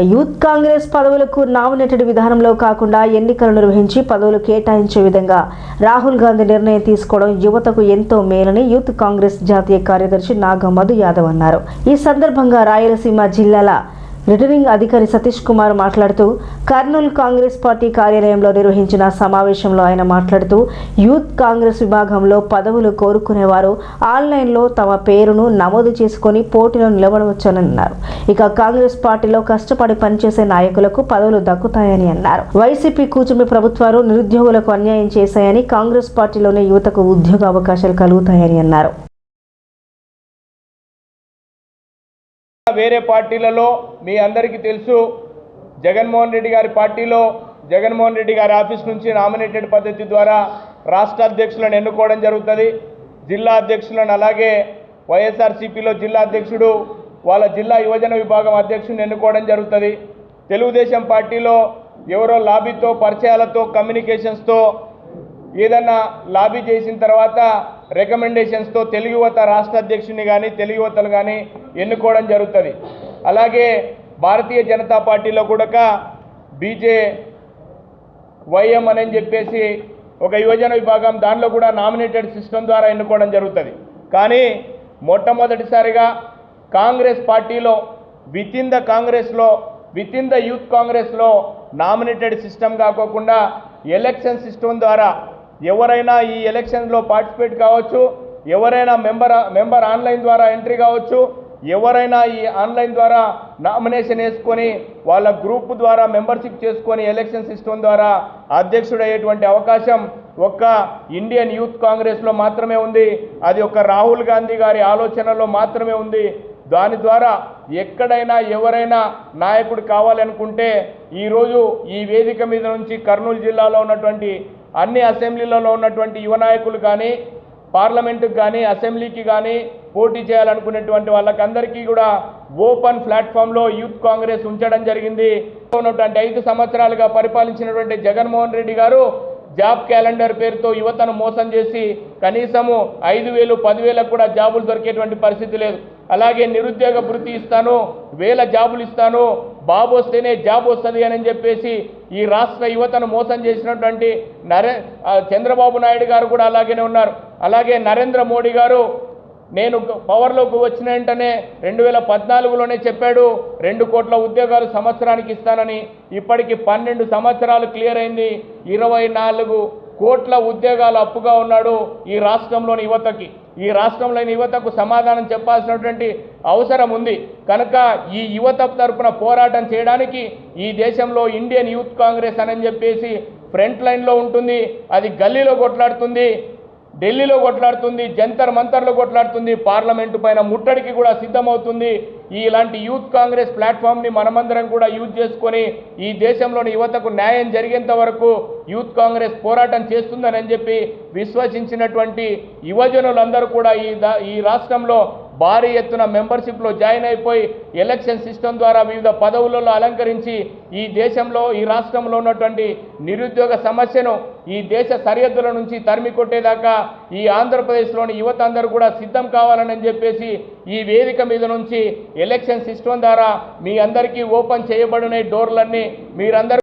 Youth Congress పదవులకు nominated విధానంలో కాకుండా ఎన్నికలు నిర్వహించి పదవులు కేటాయించే విధంగా రాహుల్ గాంధీ నిర్ణయం తీసుకోవడం యువతకు ఎంతో మేలని యూత్ కాంగ్రెస్ జాతీయ కార్యదర్శి నాగమధు యాదవ్ అన్నారు. ఈ సందర్భంగా రాయలసీమ జిల్లాల రిటర్నింగ్ అధికారి సతీష్ కుమార్ మాట్లాడుతూ కర్నూలు కాంగ్రెస్ పార్టీ కార్యాలయంలో నిర్వహించిన సమావేశంలో ఆయన మాట్లాడుతూ యూత్ కాంగ్రెస్ విభాగంలో పదవులు కోరుకునేవారు ఆన్లైన్లో తమ పేరును నమోదు చేసుకొని పోటీలో నిలబడవచ్చని అన్నారు ఇక కాంగ్రెస్ పార్టీలో కష్టపడి పనిచేసే నాయకులకు పదవులు దక్కుతాయని అన్నారు. వైసీపీ కూటమి ప్రభుత్వాలు నిరుద్యోగులకు అన్యాయం చేశాయని కాంగ్రెస్ పార్టీలోనే యువతకు ఉద్యోగ అవకాశాలు కలుగుతాయని అన్నారు. వేరే పార్టీలలో మీ అందరికీ తెలుసు జగన్మోహన్ రెడ్డి గారి పార్టీలో జగన్మోహన్ రెడ్డి గారి ఆఫీస్ నుంచి నామినేటెడ్ పద్ధతి ద్వారా రాష్ట్ర అధ్యక్షులను ఎన్నుకోవడం జరుగుతుంది. జిల్లా అధ్యక్షులను అలాగే వైఎస్ఆర్సీపీలో జిల్లా అధ్యక్షుడు వాళ్ళ జిల్లా యువజన విభాగం అధ్యక్షుని ఎన్నుకోవడం జరుగుతుంది. తెలుగుదేశం పార్టీలో ఎవరో లాబీతో పరిచయాలతో కమ్యూనికేషన్స్తో ఏదన్నా లాబీ చేసిన తర్వాత రికమెండేషన్స్తో తెలుగు యువత రాష్ట్ర అధ్యక్షుని కానీ తెలుగు యువతలు కానీ ఎన్నుకోవడం జరుగుతుంది. అలాగే భారతీయ జనతా పార్టీలో కూడా బీజే వైఎం అని చెప్పేసి ఒక యువజన విభాగం దానిలో కూడా నామినేటెడ్ సిస్టమ్ ద్వారా ఎన్నుకోవడం జరుగుతుంది. కానీ మొట్టమొదటిసారిగా కాంగ్రెస్ పార్టీలో విత్ ఇన్ ద కాంగ్రెస్లో విత్ ఇన్ ద యూత్ కాంగ్రెస్లో నామినేటెడ్ సిస్టమ్ కాకోకుండా ఎలక్షన్ సిస్టమ్ ద్వారా ఎవరైనా ఈ ఎలక్షన్లో పార్టిసిపేట్ కావచ్చు ఎవరైనా మెంబర్ మెంబర్ ఆన్లైన్ ద్వారా ఎంట్రీ కావచ్చు ఎవరైనా ఈ ఆన్లైన్ ద్వారా నామినేషన్ వేసుకొని వాళ్ళ గ్రూప్ ద్వారా మెంబర్షిప్ చేసుకొని ఎలక్షన్ సిస్టమ్ ద్వారా అధ్యక్షుడయ్యేటువంటి అవకాశం ఒక్క ఇండియన్ యూత్ కాంగ్రెస్లో మాత్రమే ఉంది. అది ఒక రాహుల్ గాంధీ గారి ఆలోచనలో మాత్రమే ఉంది. దాని ద్వారా ఎక్కడైనా ఎవరైనా నాయకుడు కావాలనుకుంటే ఈరోజు ఈ వేదిక మీద నుంచి కర్నూలు జిల్లాలో ఉన్నటువంటి అన్ని అసెంబ్లీలలో ఉన్నటువంటి యువ నాయకులు కానీ పార్లమెంటుకు కానీ అసెంబ్లీకి కానీ పోటీ చేయాలనుకునేటువంటి వాళ్ళకందరికీ కూడా ఓపెన్ ప్లాట్ఫామ్లో యూత్ కాంగ్రెస్ ఉంచడం జరిగింది. ఉన్నటువంటి ఐదు సంవత్సరాలుగా పరిపాలించినటువంటి జగన్మోహన్ రెడ్డి గారు జాబ్ క్యాలెండర్ పేరుతో యువతను మోసం చేసి కనీసము ఐదు వేలు పదివేలకు కూడా జాబులు దొరికేటువంటి పరిస్థితి లేదు. అలాగే నిరుద్యోగ భృతి ఇస్తాను వేల జాబులు ఇస్తాను బాబు వస్తేనే జాబ్ వస్తుంది అని చెప్పేసి ఈ రాష్ట్ర యువతను మోసం చేసినటువంటి నరే చంద్రబాబు నాయుడు గారు కూడా అలాగనే ఉన్నారు. అలాగే నరేంద్ర మోడీ గారు నేను పవర్లోకి వచ్చిన వెంటనే రెండు వేల పద్నాలుగులోనే చెప్పాడు రెండు కోట్ల ఉద్యోగాలు సంవత్సరానికి ఇస్తానని. ఇప్పటికి పన్నెండు సంవత్సరాలు క్లియర్ అయింది. ఇరవై నాలుగు కోట్ల ఉద్యోగాలు అప్పుగా ఉన్నాడు ఈ రాష్ట్రంలోని యువతకి. ఈ రాష్ట్రంలోని యువతకు సమాధానం చెప్పాల్సినటువంటి అవసరం ఉంది. కనుక ఈ యువత తరపున పోరాటం చేయడానికి ఈ దేశంలో ఇండియన్ యూత్ కాంగ్రెస్ అని చెప్పేసి ఫ్రంట్ లైన్లో ఉంటుంది. అది గల్లీలో కొట్లాడుతుంది. ఢిల్లీలో కొట్లాడుతుంది జంతర్ మంతర్లో కొట్లాడుతుంది పార్లమెంటు పైన ముట్టడికి కూడా సిద్ధమవుతుంది. ఇలాంటి యూత్ కాంగ్రెస్ ప్లాట్ఫామ్ని మనమందరం కూడా యూజ్ చేసుకొని ఈ దేశంలోని యువతకు న్యాయం జరిగేంత వరకు యూత్ కాంగ్రెస్ పోరాటం చేస్తుందని చెప్పి విశ్వసించినటువంటి యువజనులందరూ కూడా ఈ దా- ఈ రాష్ట్రంలో భారీ ఎత్తున మెంబర్షిప్లో జాయిన్ అయిపోయి ఎలక్షన్ సిస్టమ్ ద్వారా వివిధ పదవులలో అలంకరించి ఈ దేశంలో ఈ రాష్ట్రంలో ఉన్నటువంటి నిరుద్యోగ సమస్యను ఈ దేశ సరిహద్దుల నుంచి తరిమి కొట్టేదాకా ఈ ఆంధ్రప్రదేశ్లోని యువత అందరూ కూడా సిద్ధం కావాలని చెప్పేసి ఈ వేదిక మీద నుంచి ఎలక్షన్ సిస్టమ్ ద్వారా మీ అందరికీ ఓపెన్ చేయబడిన డోర్లన్నీ మీరందరూ